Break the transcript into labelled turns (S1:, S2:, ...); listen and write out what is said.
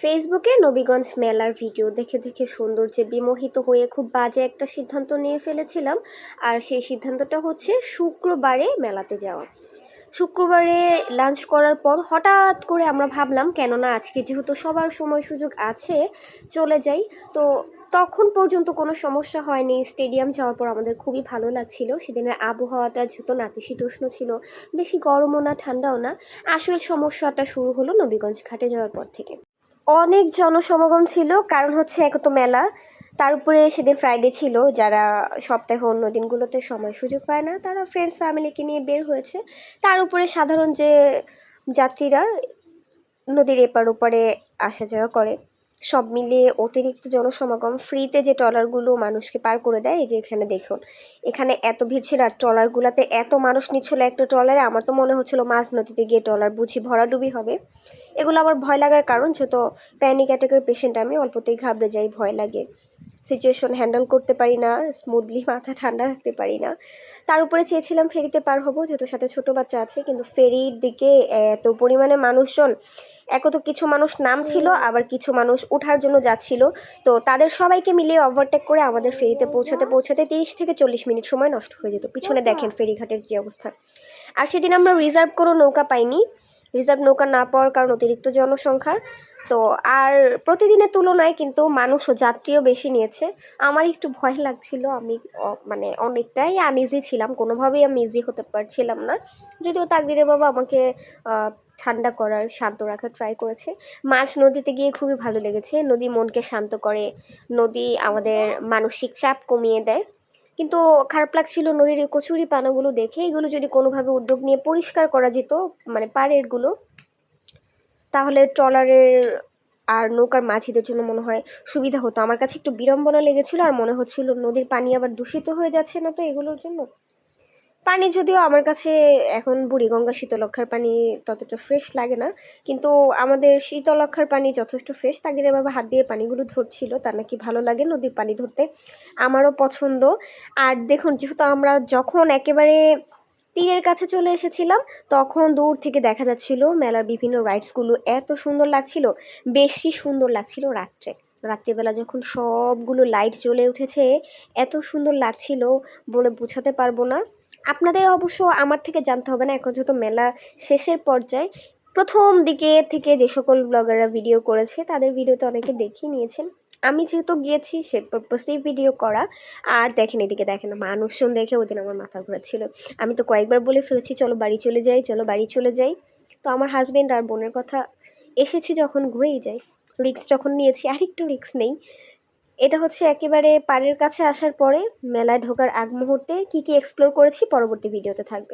S1: ফেসবুকে নবীগঞ্জ মেলার ভিডিও দেখে দেখে সৌন্দর্যে বিমোহিত হয়ে খুব বাজে একটা সিদ্ধান্ত নিয়ে ফেলেছিলাম। আর সেই সিদ্ধান্তটা হচ্ছে শুক্রবারে মেলাতে যাওয়া। শুক্রবারে লাঞ্চ করার পর হঠাৎ করে আমরা ভাবলাম, কেননা আজকে যেহেতু সবার সময় সুযোগ আছে, চলে যাই। তো তখন পর্যন্ত কোনো সমস্যা হয়নি। স্টেডিয়াম যাওয়ার পর আমাদের খুবই ভালো লাগছিল। সেদিনের আবহাওয়াটা যেহেতু নাতিশীতোষ্ণ ছিল, বেশি গরমও না, ঠান্ডাও না। আসল সমস্যাটা শুরু হলো নবীগঞ্জ ঘাটে যাওয়ার পর থেকে। অনেক জনসমাগম ছিল, কারণ হচ্ছে এক তো মেলা। তার উপরে সেদিন ফ্রাইডে ছিল, যারা সপ্তাহে অন্য দিনগুলোতে সময় সুযোগ পায় না, তারা ফ্রেন্ডস ফ্যামিলিকে নিয়ে বের হয়েছে। তার উপরে সাধারণ যে যাত্রীরা নদীর এপার ওপারে আসা যাওয়া করে। সব মিলিয়ে অতিরিক্ত জনসমাগম ফ্রিতে যে ট্রলারগুলো মানুষকে পার করে দেয়, এই যে এখানে দেখুন। এখানে এত ভিড় ছিল আর ট্রলারগুলোতে এত মানুষ নিচ্ছিল একটা ট্রলারে, আমার তো মনে হচ্ছিল মাঝ নদীতে গিয়ে ট্রলার বুঝি ভরাডুবি হবে। এগুলো আমার ভয় লাগার কারণ, যেহেতু প্যানিক অ্যাটাকের পেশেন্ট আমি অল্পতেই ঘাবড়ে যাই, ভয় লাগে। সিচুয়েশন হ্যান্ডেল করতে পারি না স্মুথলি মাথা ঠান্ডা রাখতে পারি না। তার উপরে চেয়েছিলাম ফেরিতে পার হব যেহেতু সাথে ছোটো বাচ্চা আছে কিন্তু ফেরির দিকে এত পরিমাণে মানুষজন এক তো কিছু মানুষ নামছিল আবার কিছু মানুষ ওঠার জন্য যাচ্ছিল। তো তাদের সবাইকে মিলিয়ে ওভারটেক করে আমাদের ফেরিতে পৌঁছাতে পৌঁছাতে তিরিশ থেকে চল্লিশ মিনিট সময় নষ্ট হয়ে যেত। পিছনে দেখেন ফেরিঘাটের কী অবস্থা। আর সেদিন আমরা রিজার্ভ কোনো নৌকা পাইনি। রিজার্ভ নৌকা না পাওয়ার কারণ অতিরিক্ত জনসংখ্যা। তো আর প্রতিদিনের তুলনায় কিন্তু মানুষ যাত্রীও বেশি নিয়েছে। আমার একটু ভয় লাগছিল, আমি মানে অনেকটাই আনইজি ছিলাম, কোনোভাবেই আমি ইজি হতে পারছিলাম না। যদিও তাকদিরে বাবা আমাকে ঠান্ডা করার, শান্ত রাখার ট্রাই করেছে। মাছ নদীতে গিয়ে খুবই ভালো লেগেছে, নদী মনকে শান্ত করে, নদী আমাদের মানসিক চাপ কমিয়ে দেয়। কিন্তু খারাপ লাগছিল নদীর কচুরি পানাগুলো দেখে, এগুলো যদি কোনোভাবে উদ্যোগ নিয়ে পরিষ্কার করা যেত মানে পাড়েরগুলো তাহলে ট্রলারের আর নৌকার মাঝিদের জন্য মনে হয় সুবিধা হতো। আমার কাছে একটু বিড়ম্বনা লেগেছিলো আর মনে হচ্ছিল নদীর পানি আবার দূষিত হয়ে যাচ্ছে না তো এগুলোর জন্য। পানি যদিও আমার কাছে এখন বুড়িগঙ্গা শীতলক্ষার পানি ততটা ফ্রেশ লাগে না, কিন্তু আমাদের শীতলক্ষার পানি যথেষ্ট ফ্রেশ তাদের এভাবে হাত দিয়ে পানিগুলো ধরছিল, তার নাকি ভালো লাগে নদীর পানি ধরতে। আমারও পছন্দ। আর দেখুন, যেহেতু আমরা যখন একেবারে তীরের কাছে চলে এসেছিলাম। তখন দূর থেকে দেখা যাচ্ছিল মেলার বিভিন্ন রাইডসগুলো এত সুন্দর লাগছিল, বেশি সুন্দর লাগছিল রাত্রে। রাত্রিবেলা যখন সবগুলো লাইট জ্বলে উঠেছে, এত সুন্দর লাগছিল বলে বোঝাতে পারব না। আপনাদের অবশ্য আমার থেকে জানতে হবে না, এখন যেহেতু মেলা শেষের পর্যায়ে প্রথম দিকে থেকে যে সকল ব্লগাররা ভিডিও করেছে, তাদের ভিডিওতে অনেকে দেখিয়ে নিয়েছেন। আমি যেহেতু গিয়েছি, সে পারপাসেই ভিডিও করা। আর দেখেন এদিকে দেখেন, মানুষজন দেখে ওই দিন আমার মাথা ঘোরাচ্ছিল আমি তো কয়েকবার বলে ফেলেছি, চলো বাড়ি চলে যাই, চলো বাড়ি চলে যাই। তো আমার হাজব্যান্ড আর বোনের কথা এসেছি যখন ঘুরেই যাই রিক্স যখন নিয়েছি আর একটু রিক্স নেই। এটা হচ্ছে একেবারে পাড়ের কাছে আসার পরে মেলায় ঢোকার আগ মুহূর্তে কী কী এক্সপ্লোর করেছি পরবর্তী ভিডিওতে থাকবে।